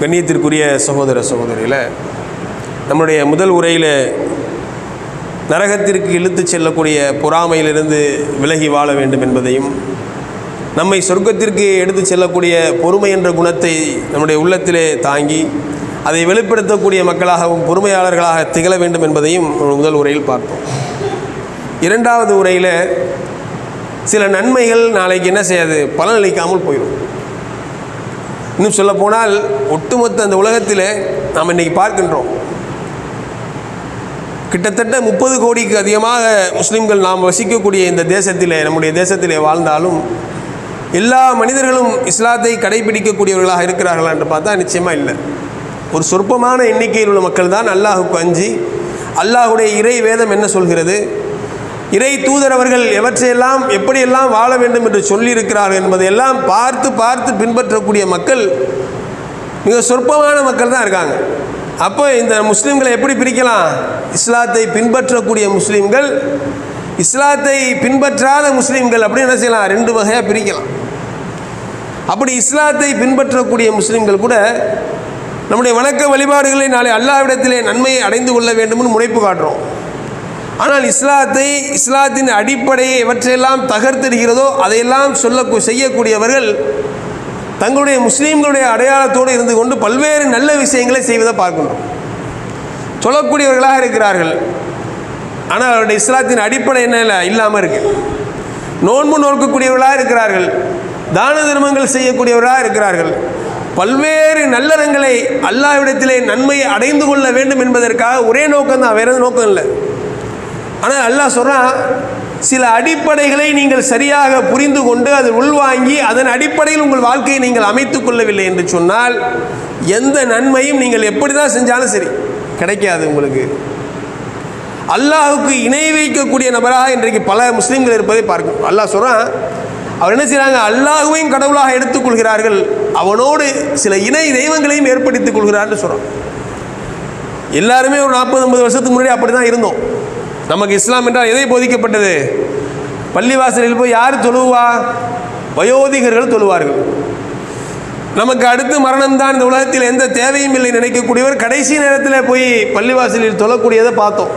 கண்ணியத்திற்குரிய சகோதர சகோதரியில் நம்முடைய முதல் உரையில் நரகத்திற்கு இழுத்துச் செல்லக்கூடிய பொறாமையிலிருந்து விலகி வாழ வேண்டும் என்பதையும் நம்மை சொர்க்கத்திற்கு எடுத்துச் செல்லக்கூடிய பொறுமை என்ற குணத்தை நம்முடைய உள்ளத்திலே தாங்கி அதை வெளிப்படுத்தக்கூடிய மக்களாகவும் பொறுமையாளர்களாக திகழ வேண்டும் என்பதையும் முதல் உரையில் பார்ப்போம். இரண்டாவது உரையில் சில நன்மைகள் நாளைக்கு என்ன செய்யாது? பலனளிக்காமல் போயிடும். இன்னும் சொல்லப்போனால் ஒட்டுமொத்த அந்த உலகத்தில் நாம் இன்றைக்கி பார்க்கின்றோம். கிட்டத்தட்ட முப்பது கோடிக்கு அதிகமாக முஸ்லீம்கள் நாம் வசிக்கக்கூடிய இந்த தேசத்திலே நம்முடைய தேசத்திலே வாழ்ந்தாலும் எல்லா மனிதர்களும் இஸ்லாத்தை கடைபிடிக்கக்கூடியவர்களாக இருக்கிறார்களா என்று பார்த்தா நிச்சயமாக இல்லை. ஒரு சொற்பமான எண்ணிக்கையில் உள்ள மக்கள் தான் அல்லாஹுக்கு அஞ்சி அல்லாஹுடைய இறை வேதம் என்ன சொல்கிறது? இறை தூதர் அவர்கள் எவற்றையெல்லாம் எப்படியெல்லாம் வாழ வேண்டும் என்று சொல்லியிருக்கிறார்கள் என்பதையெல்லாம் பார்த்து பார்த்து பின்பற்றக்கூடிய மக்கள் மிக சொற்பமான மக்கள் தான் இருக்காங்க. அப்போ இந்த முஸ்லீம்களை எப்படி பிரிக்கலாம்? இஸ்லாத்தை பின்பற்றக்கூடிய முஸ்லீம்கள் இஸ்லாத்தை பின்பற்றாத முஸ்லீம்கள் அப்படின்னு என்ன செய்யலாம்? ரெண்டு வகையாக பிரிக்கலாம். அப்படி இஸ்லாத்தை பின்பற்றக்கூடிய முஸ்லீம்கள் கூட நம்முடைய வணக்க வழிபாடுகளை நாளை அல்லாவிடத்திலே நன்மையை அடைந்து கொள்ள வேண்டும்னு முனைப்பு காட்டுறோம். ஆனால் இஸ்லாத்தை இஸ்லாத்தின் அடிப்படையை எவற்றையெல்லாம் தகர்த்திருக்கிறதோ அதையெல்லாம் சொல்ல செய்யக்கூடியவர்கள் தங்களுடைய முஸ்லீம்களுடைய அடையாளத்தோடு இருந்து கொண்டு பல்வேறு நல்ல விஷயங்களை செய்வதை பார்க்கணும். சொல்லக்கூடியவர்களாக இருக்கிறார்கள். ஆனால் அவருடைய இஸ்லாத்தின் அடிப்படை என்ன இல்லாமல் இருக்கு. நோன்பு நோக்கக்கூடியவர்களாக இருக்கிறார்கள். தான தர்மங்கள் செய்யக்கூடியவர்களாக இருக்கிறார்கள். பல்வேறு நல்லறங்களை அல்லாவிடத்திலே நன்மையை அடைந்து கொள்ள வேண்டும் என்பதற்காக ஒரே நோக்கம் தான் வேறு நோக்கம் இல்லை. ஆனால் அல்லாஹ் சொல்கிறான் சில அடிப்படைகளை நீங்கள் சரியாக புரிந்து கொண்டு அதை உள்வாங்கி அதன் அடிப்படையில் உங்கள் வாழ்க்கையை நீங்கள் அமைத்து கொள்ளவில்லை என்று சொன்னால் எந்த நன்மையும் நீங்கள் எப்படி தான் செஞ்சாலும் சரி கிடைக்காது உங்களுக்கு. அல்லாஹுக்கு இணை வைக்கக்கூடிய நபராக இன்றைக்கு பல முஸ்லீம்கள் இருப்பதை பார்க்கும் அல்லாஹ் சொல்கிறான் அவர் என்ன செய்கிறாங்க அல்லாஹுவையும் கடவுளாக எடுத்துக்கொள்கிறார்கள் அவனோடு சில இணை தெய்வங்களையும் ஏற்படுத்திக் கொள்கிறார்னு சொல்கிறான் எல்லாருமே ஒரு நாற்பது ஐம்பது வருஷத்துக்கு முன்னாடி அப்படி தான் இருந்தோம். நமக்கு இஸ்லாம் என்றால் எதை போதிக்கப்பட்டது? பள்ளிவாசலில் போய் யார் தொழுவா? வயோதிகர்கள் தொழுவார்கள். நமக்கு அடுத்து மரணம்தான் இந்த உலகத்தில் எந்த தேவையும் இல்லை நினைக்கக்கூடியவர் கடைசி நேரத்தில் போய் பள்ளிவாசலில் தொழக்கூடியதை பார்த்தோம்.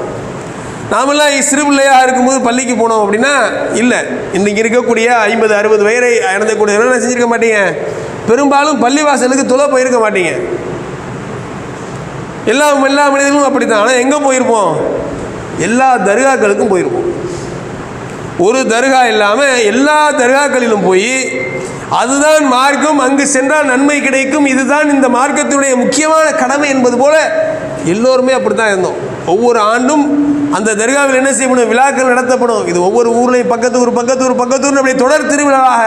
நாமெல்லாம் சிறு பிள்ளையாக இருக்கும்போது பள்ளிக்கு போனோம் அப்படின்னா இல்லை இன்றைக்கி இருக்கக்கூடிய ஐம்பது அறுபது வயதை இறந்தக்கூடிய என்ன செஞ்சுருக்க மாட்டீங்க? பெரும்பாலும் பள்ளிவாசலுக்கு தொலை போயிருக்க மாட்டீங்க. எல்லா எல்லா மனிதர்களும் அப்படி தான் ஆனால் எங்கே போயிருப்போம்? எல்லா தர்காக்களுக்கும் போயிருப்போம் ஒரு தர்கா இல்லாமல் எல்லா தர்காக்களிலும் போய் அதுதான் மார்க்கம் அங்கு சென்றால் நன்மை கிடைக்கும் இதுதான் இந்த மார்க்கத்தினுடைய முக்கியமான கடமை என்பது போல எல்லோருமே அப்படி தான் இருந்தோம். ஒவ்வொரு ஆண்டும் அந்த தர்காவில் என்ன செய்யப்படும் விழாக்கள் நடத்தப்படும். இது ஒவ்வொரு ஊர்லேயும் பக்கத்து ஊர் பக்கத்து ஊர் பக்கத்து ஊர் அப்படி தொடர் திருவிழாவாக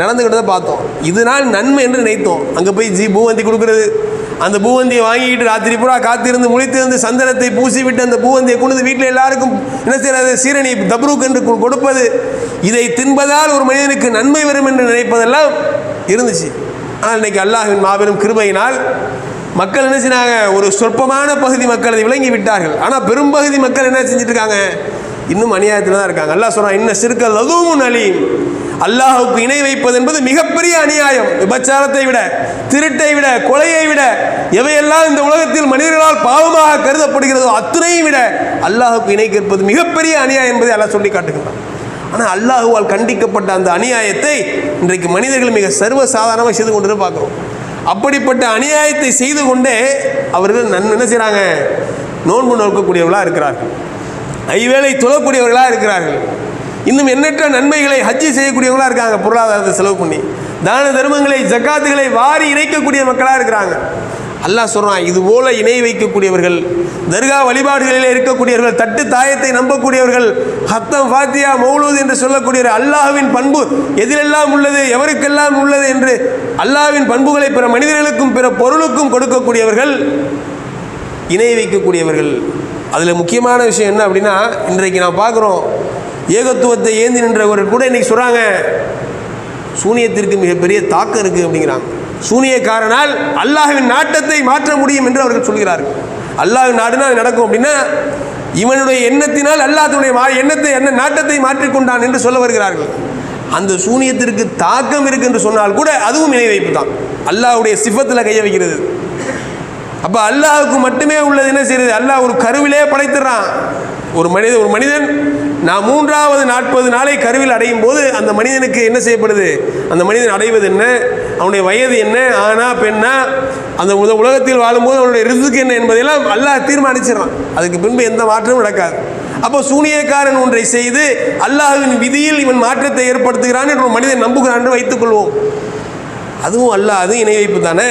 நடந்துக்கிட்டதை பார்த்தோம். இதனால் நன்மை என்று நினைத்தோம். அங்கே போய் ஜி பூவந்தி கொடுக்குறது. அந்த பூவந்தியை வாங்கிக்கிட்டு ராத்திரி பூரா காத்திருந்து முழித்திருந்து சந்தனத்தை பூசி விட்டு அந்த பூவந்தியை கொண்டு வீட்டில் எல்லாருக்கும் என்ன செய்யறது? சீரணி தப்ரூக் என்று கொடுப்பது. இதை தின்பதால் ஒரு மனிதனுக்கு நன்மை வரும் என்று நினைப்பதெல்லாம் இருந்துச்சு. ஆனால் இன்னைக்கு அல்லாஹின் மாபெரும் கிருபையினால் மக்கள் என்ன செய்றாங்க? ஒரு சொற்பமான பகுதி மக்கள் அதை விளங்கி விட்டார்கள். ஆனால் பெரும்பகுதி மக்கள் என்ன செஞ்சுட்டு இருக்காங்க? இன்னும் அநியாயத்தில் தான் இருக்காங்க. அல்லாஹ் சொல்கிறான் இன்னும் சிறுக்கல் அதுவும் அழியும் அல்லாஹுக்கு இணை வைப்பது என்பது மிகப்பெரிய அநியாயம். விபச்சாரத்தை விட திருட்டை விட கொலையை விட எவையெல்லாம் இந்த உலகத்தில் மனிதர்களால் பாவமாக கருதப்படுகிறதோ அத்தனையும் விட அல்லாஹுக்கு இணை கேட்பது மிகப்பெரிய அநியாயம் என்பதை அல்லாஹ் சொல்லி காட்டுகிறான் ஆனால் அல்லாஹுவால் கண்டிக்கப்பட்ட அந்த அநியாயத்தை இன்றைக்கு மனிதர்கள் மிக சர்வ சாதாரணமாக செய்து கொண்டு பார்க்குறோம். அப்படிப்பட்ட அநியாயத்தை செய்து கொண்டே அவர்கள் நன் என்ன செய்கிறாங்க நோன்பு நோக்கக்கூடியவர்களாக இருக்கிறார்கள். ஐவேளை தொழக்கூடியவர்களாக இருக்கிறார்கள். இன்னும் எண்ணற்ற நன்மைகளை ஹஜ்ஜி செய்யக்கூடியவர்களாக இருக்காங்க பொருளாதாரத்தை செலவு பண்ணி. தான தர்மங்களை ஜக்காத்துகளை வாரி இணைக்கக்கூடிய மக்களாக இருக்கிறாங்க. அல்லாஹ் சொல்கிறான் இது போல இணை வைக்கக்கூடியவர்கள் தர்கா வழிபாடுகளில் இருக்கக்கூடியவர்கள் தட்டு தாயத்தை நம்பக்கூடியவர்கள் ஹத்தம் ஃபாத்தியா மௌலூத் என்று சொல்லக்கூடிய அல்லாஹ்வின் பண்பு எதிலெல்லாம் உள்ளது எவருக்கெல்லாம் உள்ளது என்று அல்லாஹ்வின் பண்புகளை பிற மனிதர்களுக்கும் பிற பொருளுக்கும் கொடுக்கக்கூடியவர்கள் இணை வைக்கக்கூடியவர்கள். அதில் முக்கியமான விஷயம் என்ன அப்படின்னா இன்றைக்கு நான் பார்க்குறோம் ஏகத்துவத்தை ஏந்தி நின்றவர்கள் கூட இன்னைக்கு சொல்கிறாங்க சூனியத்திற்கு மிகப்பெரிய தாக்கம் இருக்குது அப்படிங்கிறாங்க. சூனியக்காரனால் அல்லாஹின் நாட்டத்தை மாற்ற முடியும் என்று அவர்கள் சொல்கிறார்கள். அல்லாஹின் நாடுனா நடக்கும் அப்படின்னா இவனுடைய எண்ணத்தினால் அல்லாஹனுடைய மா எண்ணத்தை என்ன நாட்டத்தை மாற்றிக்கொண்டான் என்று சொல்ல வருகிறார்கள். அந்த சூனியத்திற்கு தாக்கம் இருக்கு என்று சொன்னால் கூட அதுவும் இணை வைப்பு தான். அல்லாஹுடைய சிஃபத்தில் கைய வைக்கிறது. அப்போ அல்லாஹுக்கு மட்டுமே உள்ளது என்ன செய்யறது? அல்லாஹ் ஒரு கருவிலே படைத்துறான். ஒரு மனிதன் ஒரு மனிதன் நான் மூன்றாவது நாற்பது நாளை கருவில் அடையும் போது அந்த மனிதனுக்கு என்ன செய்யப்படுது? அந்த மனிதன் அடைவது என்ன? அவனுடைய வயது என்ன? ஆனா பெண்ணா? அந்த முத உலகத்தில் வாழும்போது அவனுடைய ரிசுக்கு என்ன என்பதையெல்லாம் அல்லாஹ் தீர்மானிச்சிடறான். அதுக்கு பின்பு எந்த மாற்றமும் நடக்காது. அப்போ சூனியக்காரன் ஒன்றை செய்து அல்லாஹ்வின் விதியில் இவன் மாற்றத்தை ஏற்படுத்துகிறான் என்று மனிதன் நம்புகிறான் என்று வைத்துக்கொள்வோம் அதுவும் அல்ல அதுவும் இணை வைப்பு தானே?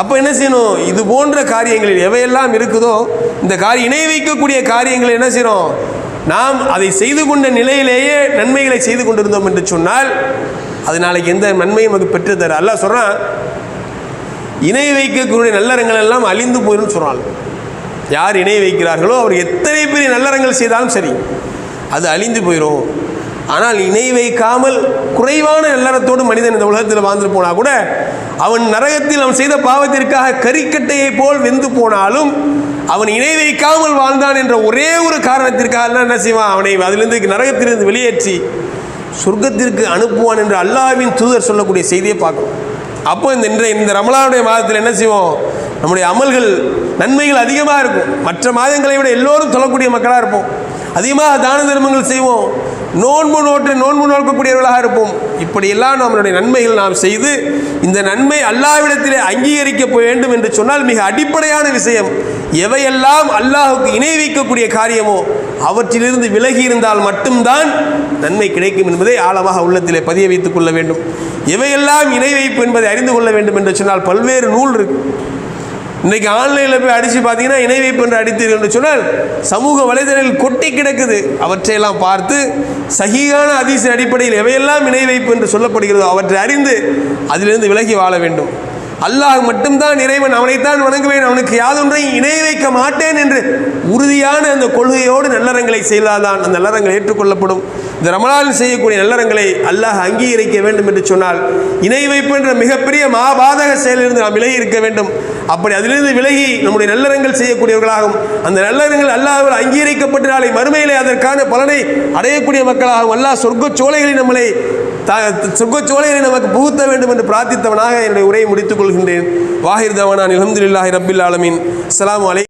அப்போ என்ன செய்யணும்? இது போன்ற காரியங்களில் எவையெல்லாம் இருக்குதோ இந்த காரியம் இணை வைக்கக்கூடிய காரியங்களை என்ன செய்யணும்? நாம் அதை செய்து கொண்ட நிலையிலேயே நன்மைகளை செய்து கொண்டிருந்தோம் என்று சொன்னால் அது நாளைக்கு எந்த நன்மையும் நமக்கு பெற்றுத்தர அல்ல சொல்கிறான் இணை வைக்கக்கூடிய நல்லறங்கள் எல்லாம் அழிந்து போயிடும் சொல்கிறாள் யார் இணை வைக்கிறார்களோ அவர் எத்தனை பெரிய நல்லறங்கள் செய்தாலும் சரி அது அழிந்து போயிடும் ஆனால் இணை வைக்காமல் குறைவான நல்லறத்தோடு மனிதன் இந்த உலகத்தில் வாழ்ந்து போனால் கூட அவன் நரகத்தில் அவன் செய்த பாவத்திற்காக கரிக்கட்டையை போல் வெந்து போனாலும் அவன் இணை வைக்காமல் வாழ்ந்தான் என்ற ஒரே ஒரு காரணத்திற்காக என்ன செய்வான்? அவனை அதிலிருந்து நரகத்திலிருந்து வெளியேற்றி சொர்க்கத்திற்கு அனுப்புவான் என்று அல்லாஹ்வின் தூதர் சொல்லக்கூடிய செய்தியை பார்க்கணும் அப்போ இந்த இன்றைய இந்த ரமலானுடைய மாதத்தில் என்ன செய்வோம்? நம்முடைய அமல்கள் நன்மைகள் அதிகமாக இருக்கும். மற்ற மாதங்களை விட எல்லோரும் சொல்லக்கூடிய மக்களாக இருப்போம். அதிகமாக தான தர்மங்கள் செய்வோம். நோன்பு நோட்டு நோன்பு நோக்கக்கூடியவர்களாக இருப்போம். இப்படியெல்லாம் நம்மளுடைய நன்மைகள் நாம் செய்து இந்த நன்மை அல்லாவிடத்திலே அங்கீகரிக்க வேண்டும் என்று சொன்னால் மிக அடிப்படையான விஷயம். எவையெல்லாம் அல்லாஹுக்கு இணை வைக்கக்கூடிய காரியமோ அவற்றிலிருந்து விலகி இருந்தால் மட்டும்தான் நன்மை கிடைக்கும் என்பதை ஆழமாக உள்ளத்திலே பதிய வைத்துக் கொள்ள வேண்டும். எவையெல்லாம் இணை வைப்பு என்பதை அறிந்து கொள்ள வேண்டும் என்று சொன்னால் பல்வேறு நூல் இருக்கு. இன்னைக்கு ஆன்லைனில் போய் அடித்து பார்த்தீங்கன்னா இணை வைப்பு என்று அடித்தீர்கள் என்று சொன்னால் சமூக வலைதளங்கள் கொட்டி கிடக்குது. அவற்றையெல்லாம் பார்த்து சகியான அதிசய அடிப்படையில் எவையெல்லாம் இணை வைப்பு என்று சொல்லப்படுகிறதோ அவற்றை அறிந்து அதிலிருந்து விலகி வாழ வேண்டும். அல்லாஹ் மட்டும்தான் இறைவன் அவனைத்தான் வணங்குவேன் அவனுக்கு யாதொன்றையும் இணை வைக்க மாட்டேன் என்று உறுதியான அந்த கொள்கையோடு நல்லறங்களை செய்தால்தான் அந்த நல்லறங்கள் ஏற்றுக்கொள்ளப்படும். இந்த ரமலானில் செய்யக்கூடிய நல்லறங்களை அல்லாஹ் அங்கீகரிக்க வேண்டும் என்று சொன்னால் இணை வைப்பு என்ற மிகப்பெரிய மாபாதக செயலிலிருந்து நாம் விலகி இருக்க வேண்டும். அப்படி அதிலிருந்து விலகி நம்முடைய நல்லறங்கள் செய்யக்கூடியவர்களாகும் அந்த நல்லறங்கள் அல்லாஹ்வால் அங்கீகரிக்கப்பட்ட நாளை மறுமையிலே அதற்கான பலனை அடையக்கூடிய மக்களாகவும் அல்லாஹ் சொர்க்க சோலைகளில் நம்மளை த சொர்க்க நமக்கு புகுத்த வேண்டும் என்று பிரார்த்தித்தவனாக என்னுடைய உரையை முடித்துக் கொள்கின்றேன். வாஹிர் தவனான் அலமதுல்லாஹி ரபில் ஆலமின். அலை